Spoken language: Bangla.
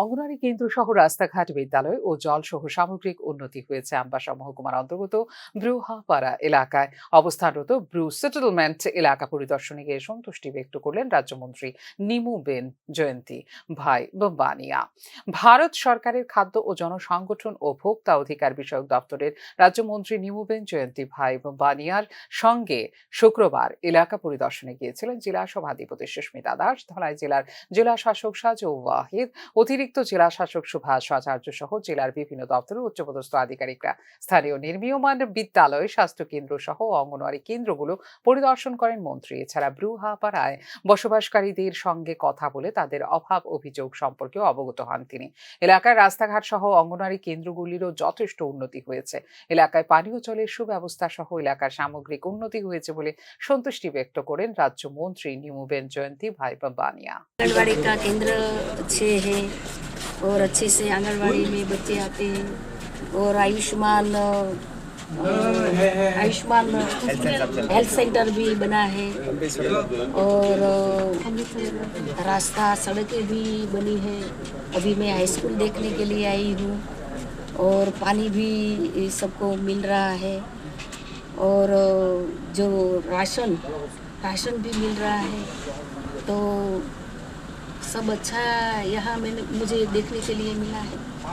অঙ্গনারী কেন্দ্র সহ রাস্তাঘাট, বিদ্যালয় ও জল সহ সামগ্রিক উন্নতি হয়েছে আমবাসা মহকুমার অন্তর্গত ব্রুহাপাড়া এলাকায়। অবস্থানরত ব্রু সেটেলমেন্ট এলাকা পরিদর্শনে গিয়ে সন্তুষ্টি ব্যক্ত করলেন রাজ্যমন্ত্রী নিমু বেন জয়ন্তী ভাই বানিয়া। ভারত সরকারের খাদ্য ও জনসংগঠন ও ভোক্তা অধিকার বিষয়ক দপ্তরের রাজ্যমন্ত্রী নিমুবেন জয়ন্তী ভাই বানিয়ার সঙ্গে শুক্রবার এলাকা পরিদর্শনে গিয়েছিলেন জেলা সভাধিপতি সুস্মিতা দাস। ধলাই জেলার জেলা শাসক সাজু ওয়াহিদ, অতিরিক্ত জেলা শাসক সুভাষ আচার্য সহ জেলার বিভিন্ন দপ্তরের উচ্চপদস্থ আধিকারিকরা স্থানীয় নির্মীয়মান বিদ্যালয় স্বাস্থ্য কেন্দ্র সহ অঙ্গনওয়াড়ি কেন্দ্রগুলো পরিদর্শন করেন মন্ত্রী এছাড়া ব্রুহাপাড়ায় বসবাসকারীদের সঙ্গে কথা বলে তাদের অভাব অভিযোগ সম্পর্কেও অবগত হন তিনি এলাকার রাস্তাঘাট সহ অঙ্গনওয়াড়ি কেন্দ্রগুলিরও যথেষ্ট উন্নতি হয়েছে এলাকায় পানীয় জলের সুব্যবস্থা সহ এলাকার সামগ্রিক উন্নতি হয়েছে বলে সন্তুষ্টি ব্যক্ত করেন রাজ্যমন্ত্রী নিমুবেন জয়ন্তী ভাইপা বানিয়া आंगनबाड़ी का केंद्र अच्छे हैं और अच्छे से आंगनबाड़ी में बच्चे आते हैं। और आयुष्मान आयुष्मान हेल्थ सेंटर भी बना है। और रास्ता, सड़कें भी बनी है। अभी मैं हाई स्कूल देखने के लिए आई हूँ। और पानी भी सबको मिल रहा है। और जो राशन राशन भी मिल रहा है। तो सब अच्छा यहाँ मैंने मुझे देखने के लिए मिला है।